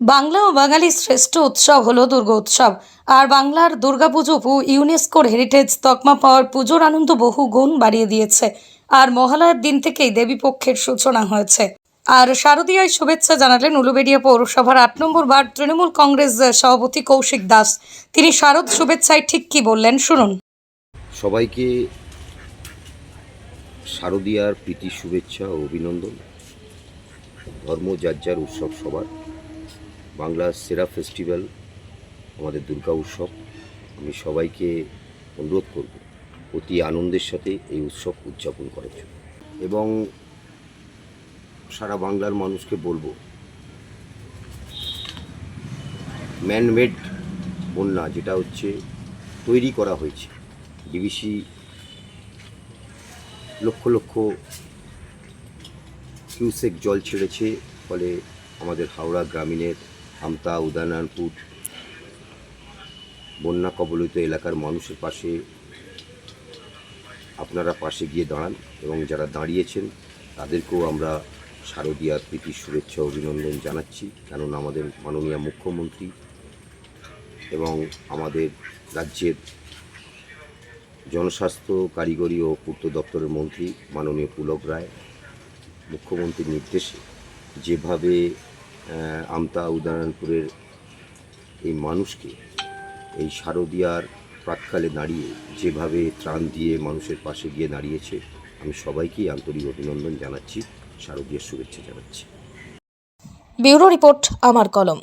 বাংলা ও বাঙালির শ্রেষ্ঠ উৎসব হলো দুর্গোৎসব আর বাংলার দুর্গাপুজো ইউনেস্কোর হেরিটেজ তকমা পাওয়ার পুজোর আনন্দ বহু গুণ বাড়িয়ে দিয়েছে। আর মহালয়ার দিন থেকেই দেবীপক্ষের সূচনা হয়েছে। আর শারদীয়ায় শুভেচ্ছা জানালেন উলুবেড়িয়া পৌরসভার আট নম্বর ওয়ার্ড তৃণমূল কংগ্রেস সভাপতি কৌশিক দাস। তিনি শারদ শুভেচ্ছায় ঠিক কি বললেন শুনুন। সবাইকে শারদীয়ার প্রীতি শুভেচ্ছা ও অভিনন্দন। ধর্ম যার যার উৎসব সবার। বাংলার সেরা ফেস্টিভ্যাল, আমাদের দুর্গা উৎসব, আমি সবাইকে অনুরোধ করব, অতি আনন্দের সাথে এই উৎসব উদযাপন করার জন্য। এবং সারা বাংলার মানুষকে বলব ম্যানমেড বন্যা যেটা হচ্ছে তৈরি করা হয়েছে ডিবিসি লক্ষ লক্ষ কিউসেক জল ছেড়েছে, ফলে আমাদের হাওড়া গ্রামীণের আমতা উদয়নারায়ণপুর বন্যা কবলিত এলাকার মানুষের পাশে আপনারা পাশে গিয়ে দাঁড়ান এবং যারা দাঁড়িয়েছেন, তাদেরকেও আমরা শারদীয়ার প্রীতি শুভেচ্ছা, অভিনন্দন জানাচ্ছি। কেননা আমাদের মাননীয় মুখ্যমন্ত্রী এবং আমাদের রাজ্যের জনস্বাস্থ্য কারিগরি ও পূর্ত দপ্তরের মন্ত্রী মাননীয় পুলক রায়, মুখ্যমন্ত্রীর নির্দেশে যেভাবে আমতা উদয়নপুরের এই মানুষকে, এই শারদীয়ার প্রাককালে দাঁড়িয়ে যেভাবে ত্রাণ দিয়ে মানুষের পাশে গিয়ে দাঁড়িয়েছে আমি সবাইকেই আন্তরিক অভিনন্দন জানাচ্ছি, শারদীয়ার শুভেচ্ছা জানাচ্ছি। ব্যুরো রিপোর্ট, আমার কলম।